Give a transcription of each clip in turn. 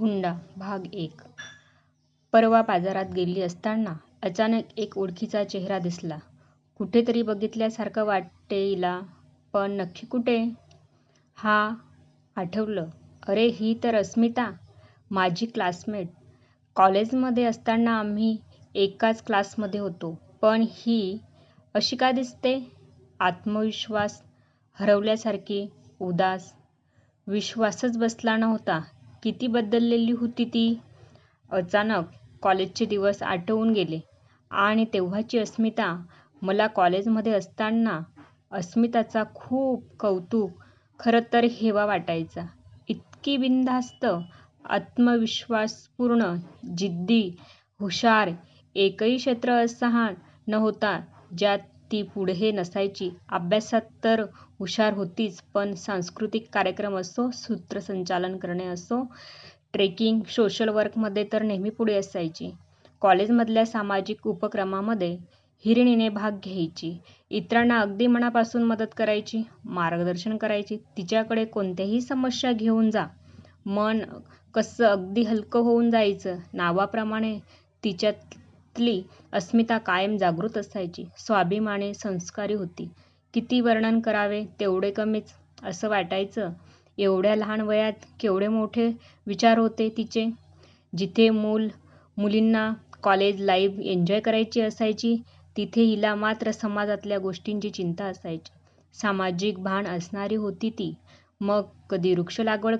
हुंडा भाग एक परवा बाजारात गेली असताना अचानक एक ओळखीचा चेहरा दिसला. कुठेतरी बघितल्यासारखं वाटे हिला, पण नक्की कुठे? हा आठवलं. अरे ही तर अस्मिता, माझी क्लासमेट. कॉलेजमध्ये असताना आम्ही एकाच क्लासमध्ये होतो. पण ही अशी का दिसते आत्मविश्वास हरवल्यासारखी, उदास. विश्वासच बसला नव्हता. किती बदललेली होती ती! अचानक कॉलेजचे दिवस आठवून गेले आणि तेव्हाची अस्मिता मला कॉलेजमध्ये असताना अस्मिताचा खूप कौतुक, खरं तर हेवा वाटायचा. इतकी बिनधास्त, आत्मविश्वासपूर्ण, जिद्दी, हुशार. एकही क्षेत्र असहान न होता ज्यात ती पुढे नसायची. अभ्यासात तर हुशार होतीच पण सांस्कृतिक कार्यक्रम असो, सूत्रसंचालन करणे असो, ट्रेकिंग, सोशल वर्कमध्ये तर नेहमी पुढे असायची. कॉलेजमधल्या सामाजिक उपक्रमामध्ये हिरणीने भाग घ्यायची. इतरांना अगदी मनापासून मदत करायची, मार्गदर्शन करायची. तिच्याकडे कोणत्याही समस्या घेऊन जा, मन कसं अगदी हलकं होऊन जायचं. नावाप्रमाणे तिच्यातली अस्मिता कायम जागृत असायची. स्वाभिमानी, संस्कारी होती. किती वर्णन करावे तेवढे कमीच असं वाटायचं. एवढ्या लहान वयात केवढे मोठे विचार होते तिचे! जिथे मूल मुलींना कॉलेज लाईफ एन्जॉय करायची असायची, तिथे हिला मात्र समाजातल्या गोष्टींची चिंता असायची. सामाजिक भान असणारी होती ती. मग कधी वृक्ष लागवड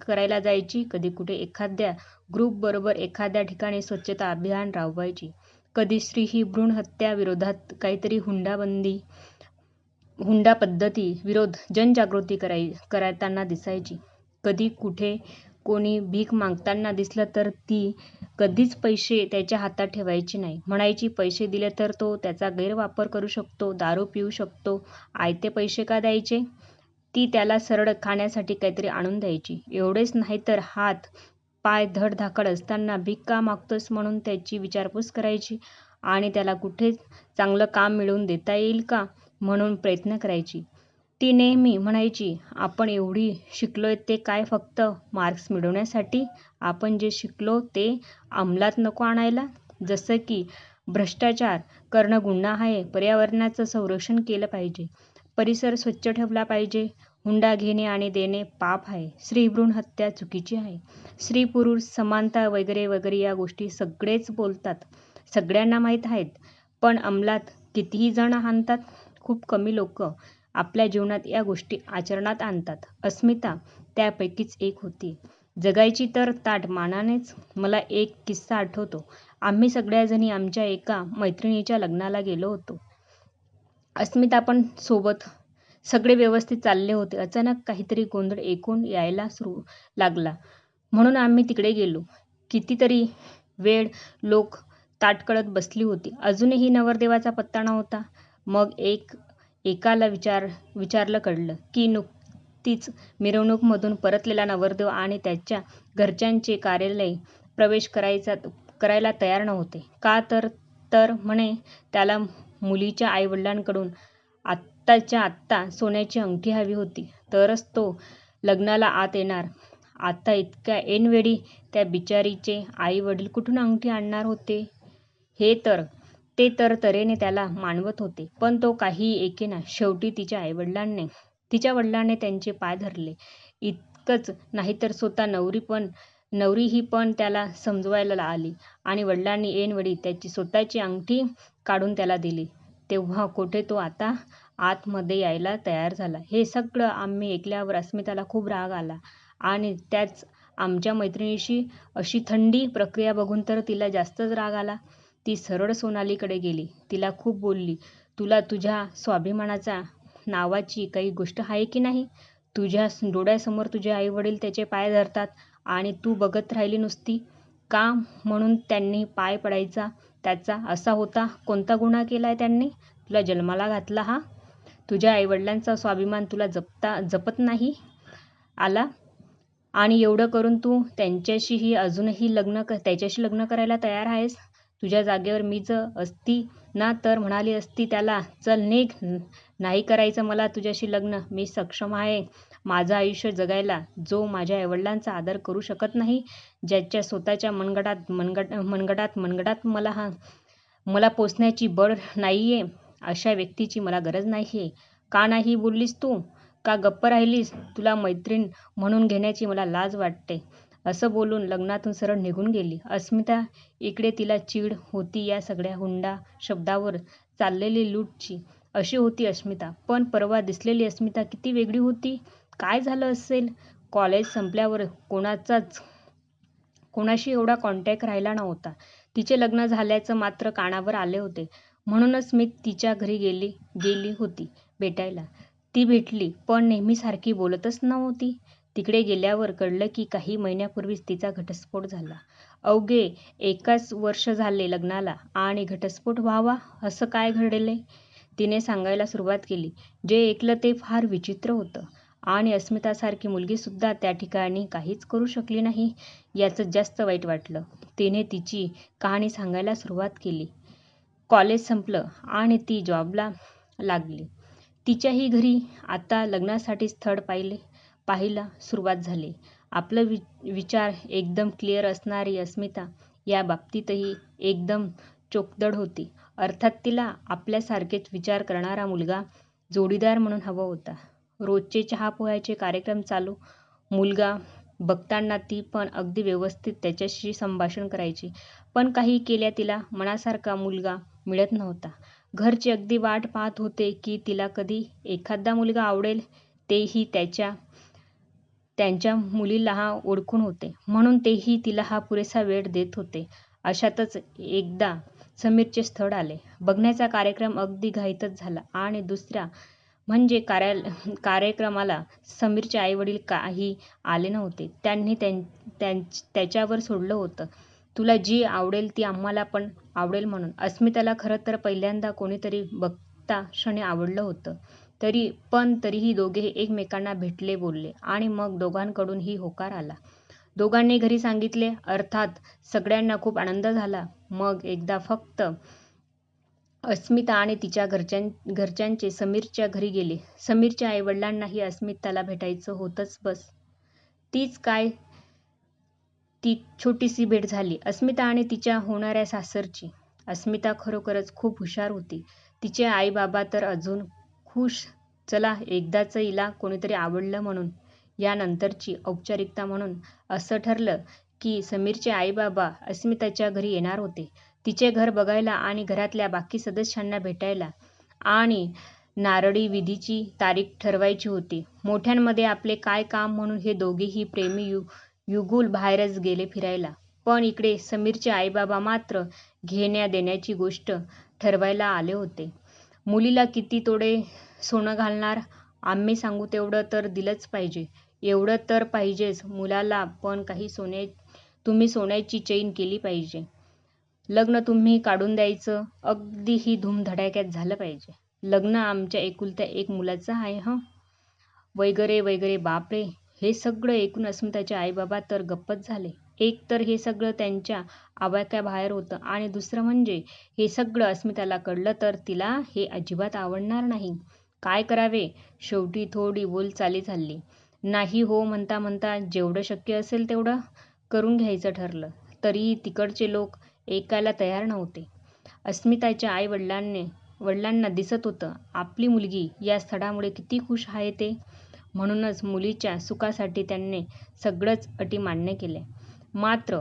करायला जायची, कधी कुठे एखाद्या ग्रुपबरोबर एखाद्या ठिकाणी स्वच्छता अभियान राबवायची, कधी स्त्री-भ्रूण हत्या विरोधात काहीतरी हुंडाबंदी हुंडा पद्धती विरोध जनजागृती कराय करताना दिसायची. कधी कुठे कोणी भीक मागताना दिसलं तर ती कधीच पैसे त्याच्या हातात ठेवायची नाही. म्हणायची पैसे दिले तर तो त्याचा गैरवापर करू शकतो, दारू पिऊ शकतो, आयते पैसे का द्यायचे? ती त्याला सरळ खाण्यासाठी काहीतरी आणून द्यायची. एवढेच नाही तर हात-पाय धडधाकड असताना भीक का मागतोस म्हणून त्याची विचारपूस करायची आणि त्याला कुठे चांगलं काम मिळवून देता येईल का म्हणून प्रयत्न करायची. ती नेहमी म्हणायची आपण एवढी शिकलोय ते काय फक्त मार्क्स मिळवण्यासाठी? आपण जे शिकलो ते अंमलात नको आणायला? जसं की भ्रष्टाचार करणं गुन्हा आहे, पर्यावरणाचं संरक्षण केलं पाहिजे, परिसर स्वच्छ ठेवला पाहिजे, हुंडा घेणे आणि देणे पाप आहे, स्त्रीभ्रूण हत्या चुकीची आहे, स्त्री-पुरुष समानता वगैरे वगैरे या गोष्टी सगळेच बोलतात, सगळ्यांना माहीत आहेत. पण अंमलात कितीही जण आणतात? खूप कमी लोक आपल्या जीवनात या गोष्टी आचरणात आणतात. अस्मिता त्यापैकीच एक होती. जगायची तर ताठ मानानेच मला एक किस्सा आठवतो. आम्ही सगळ्याजणी आमच्या एका मैत्रिणीच्या लग्नाला गेलो होतो. अस्मिता पण सोबत. सगळे व्यवस्थित चालले होते. अचानक काहीतरी गोंधळ ऐकून यायला लागला म्हणून आम्ही तिकडे गेलो. कितीतरी वेळ लोक ताटकळत बसली होती. अजूनही नवरदेवाचा पत्ता नव्हता. मग एक एकाला विचार विचारलं कळलं की नुकतीच मिरवणूकमधून परतलेला नवरदेव आणि त्याच्या घरच्यांचे कार्यालय प्रवेश करायचा करायला तयार नव्हते. का तर तर म्हणे त्याला मुलीच्या आईवडिलांकडून आत्ताच्या आत्ता सोन्याची अंगठी हवी होती, तरच तो लग्नाला आत येणार. आता इतक्या ऐनवेळी त्या बिचारीचे आईवडील कुठून अंगठी आणणार होते? हे तर ते तर तऱ्हेने त्याला मानवत होते. पण तो काहीही ऐकेना. शेवटी तिच्या आईवडिलांनी तिच्या वडिलांनी त्यांचे पाय धरले. इतकंच नाही तर स्वतः नवरीही पण त्याला समजवायला आली आणि वडिलांनी ऐनवेळी त्याची स्वतःची अंगठी काढून त्याला दिली, तेव्हा कुठे तो आता आतमध्ये यायला तयार झाला. हे सगळं आम्ही ऐकल्यावर अस्मिताला खूप राग आला आणि त्यात आमच्या मैत्रिणीची अशी थंडी प्रक्रिया बघून तर तिला जास्तच राग आला. ती सरळ सोनालीकडे गेली. तिला खूप बोलली, तुला तुझ्या स्वाभिमानाच्या नावाची काही गोष्ट आहे की नाही? तुझ्या डोळ्यासमोर तुझे आई-वडील त्याचे पाय धरतात आणि तू बघत राहिली नुसती. का म्हणून त्यांनी पाय पडायचा त्याचा असा होता? कोणता गुन्हा केलाय त्यांनी तुला जन्माला घातला हा? तुझ्या आईवडिलांचा स्वाभिमान तुला जपता नाही आला? आणि एवढं करून तू त्यांच्याशीही अजूनही लग्न करायला तयार आहेस? तुझ्या जागेवर मीच असती ना तर म्हणाली असती त्याला चल निघ, नाही करायचं मला तुझ्याशी लग्न, मी सक्षम आहे, माझं आयुष्य जगायला. जो माझ्या आईवडिलांचा आदर करू शकत नाही ज्याच्या स्वतःच्या मनगटात मनगट मनगटात मनगटात मला हा मला पोचण्याची बळ नाहीये अशा व्यक्तीची मला गरज नाहीये. का नाही बोललीस तू? का गप्प राहिलीस? तुला मैत्रीण म्हणून घेण्याची मला लाज वाटते. असं बोलून लग्नातून सरळ निघून गेली. अस्मिता इकडे तिला चीड होती या सगळ्या हुंडा शब्दावर चाललेली लूटची. अशी होती अस्मिता. पण परवा दिसलेली अस्मिता किती वेगळी होती? काय झालं असेल? कॉलेज संपल्यावर कोणाचाच कोणाशी एवढा कॉन्टॅक्ट राहिला नव्हता. तिचे लग्न झाल्याचं मात्र कानावर आले होते. म्हणूनच मी तिच्या घरी गेली गेली होती भेटायला. ती भेटली पण नेहमीसारखी बोलतच नव्हती. तिकडे गेल्यावर कळलं की काही महिन्यापूर्वीच तिचा घटस्फोट झाला. अवघे एकाच वर्ष झाले लग्नाला. आणि घटस्फोट व्हावा? असं काय घडले? तिने सांगायला सुरुवात केली जे ऐकलं ते फार विचित्र होतं. आणि अस्मितासारखी मुलगीसुद्धा त्या ठिकाणी काहीच करू शकली नाही याचं जास्त वाईट वाटलं. तिने तिची कहाणी सांगायला सुरुवात केली. कॉलेज संपलं आणि ती जॉबला लागली. तिच्याही घरी आता लग्नासाठी स्थळ पाहिले. पाहायला सुरुवात झाली. आपलं वि विचार एकदम क्लिअर असणारी अस्मिता या बाबतीतही एकदम चोकदड होती. अर्थात तिला आपल्यासारखेच विचार करणारा मुलगा जोडीदार म्हणून हवा होता. रोजचे चहापोह्याचे कार्यक्रम चालू. मुलगा बघताना ती पण अगदी व्यवस्थित त्याच्याशी संभाषण करायची. पण काही केल्या तिला मनासारखा मुलगा मिळत नव्हता. घरचे अगदी वाट पाहत होते की तिला कधी एखादा मुलगा आवडेल तेही त्याच्या त्यांच्या मुलीला हा ओळखून होते. म्हणून तेही तिला हा पुरेसा वेळ देत होते. अशातच एकदा समीरचे स्थळ आले. बघण्याचा कार्यक्रम अगदी घाईतच झाला. आणि दुसऱ्या म्हणजे कार्या कार्यक्रमाला समीरचे आईवडील काही आले नव्हते. त्यांनी त्याच्यावर सोडलं होतं. तुला जी आवडेल ती आम्हाला पण आवडेल म्हणून. अस्मिताला खरं तर पहिल्यांदा कोणीतरी बघता क्षणी आवडलं होतं. तरी पण तरीही दोघेही एकमेकांना भेटले बोलले आणि मग दोघांकडूनही होकार आला. दोघांनी घरी सांगितले अर्थात सगळ्यांना खूप आनंद झाला. मग एकदा फक्त अस्मिता आणि तिच्या घरच्यां घरच्यांचे समीरच्या घरी गेले. समीरच्या आईवडिलांनाही अस्मिताला भेटायचं होतंच बस. तीच काय ती छोटीशी भेट झाली. अस्मिता आणि तिच्या होणाऱ्या सासरची. अस्मिता खरोखरच खूप हुशार होती. तिचे आई बाबा तर अजून खुश. चला एकदाचं हिला कोणीतरी आवडलं म्हणून. यानंतरची औपचारिकता म्हणून असं ठरलं की समीरचे आई बाबा अस्मिताच्या घरी येणार होते. तिचे घर बघायला आणि घरातल्या बाकी सदस्यांना भेटायला. आणि नारळी विधीची तारीख ठरवायची होती. मोठ्यांमध्ये आपले काय काम म्हणून हे दोघेही प्रेमी यु युगुल बाहेरच गेले फिरायला. पण इकडे समीरचे आईबाबा मात्र घेण्या देण्याची गोष्ट ठरवायला आले होते. मुलीला किती तोडे सोनं घालणार? आम्ही सांगू तेवढं तर दिलंच पाहिजे. एवढं तर पाहिजेच मुलाला पण काही सोने तुम्ही सोन्याची चैन केली पाहिजे. लग्न तुम्ही काढून द्यायचं अगदी ही धूमधडाक्यात झालं पाहिजे. लग्न आमच्या एकुलत्या एक मुलाचं आहे हं? वगैरे वगैरे बापरे! हे सगळं ऐकून अस्मिताचे आईबाबा तर गप्पच झाले. एक तर हे सगळं त्यांच्या आवाक्याबाहेर होतं आणि दुसरं म्हणजे हे सगळं अस्मिताला कळलं तर तिला हे अजिबात आवडणार नाही. काय करावे? शेवटी थोडी बोलचाली झाली नाही हो म्हणता म्हणता जेवढं शक्य असेल तेवढं करून घ्यायचं ठरलं. तरीही तिकडचे लोक ऐकायला तयार नव्हते. अस्मिताच्या आई वडिलांनी वडिलांना दिसत होतं आपली मुलगी या स्थळामुळे किती खुश आहे ते? म्हणूनच मुलीच्या सुखासाठी त्यांनी सगळंच अटी मान्य केल्या. मात्र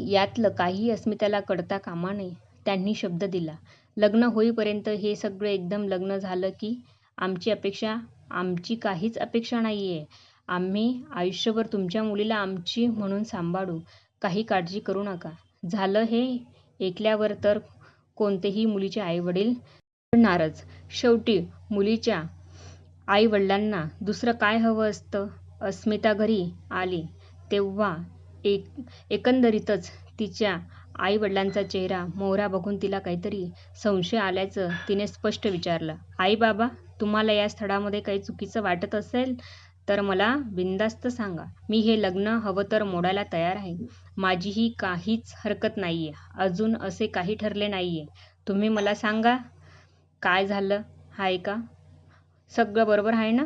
यातलं काही अस्मिताला कळता कामा नये त्यांनी शब्द दिला. लग्न होईपर्यंत हे सगळं एकदम लग्न झालं की आमची अपेक्षा आमची काहीच अपेक्षा नाही आहे आम्ही आयुष्यभर तुमच्या मुलीला आमची म्हणून सांभाळू. काही काळजी करू नका. झालं हे? ऐकल्यावर तर कोणतेही मुलीचे आईवडील नाराज शेवटी मुलीच्या आईवडिलांना दुसरं काय हवं असतं? अस्मिता घरी आली. तेव्हा एक एकंदरीतच तिच्या आईवडिलांचा चेहरा मोहरा बघून तिला काहीतरी संशय आल्याचं तिने स्पष्ट विचारलं. आई बाबा तुम्हाला या स्थळामध्ये काही चुकीचं वाटत असेल तर मला बिनधास्त सांगा. मी हे लग्न हवं तर मोडायला तयार आहे. माझीही काहीच हरकत नाहीये. अजून असे काही ठरले नाहीये. तुम्ही मला सांगा काय झालं? आहे का? सगळं बरोबर आहे ना?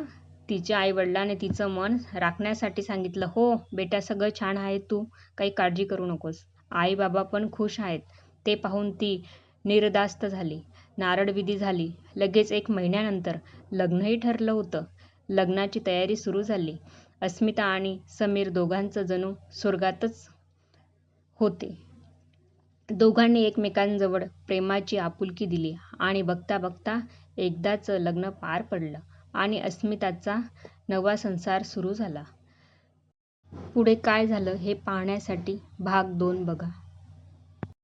तिच्या आईवडिलाने तिचं मन राखण्यासाठी सांगितलं हो बेटा सगळं छान आहे तू काही काळजी करू नकोस. आई बाबा पण खुश आहेत. ते पाहून ती निर्धास्त झाली नारळविधी झाली. लगेच एक महिन्यानंतर लग्नही ठरलं होतं. लग्नाची तयारी सुरू झाली. अस्मिता आणि समीर दोघांचं जणू स्वर्गातच होते. दोघांनी एकमेकांजवळ प्रेमाची आपुलकी दिली आणि बघता बघता एकदाचं लग्न पार पडलं. आणि अस्मिताचा नवा संसार सुरू झाला. पुढे काय झालं हे पाहण्यासाठी भाग दोन बघा.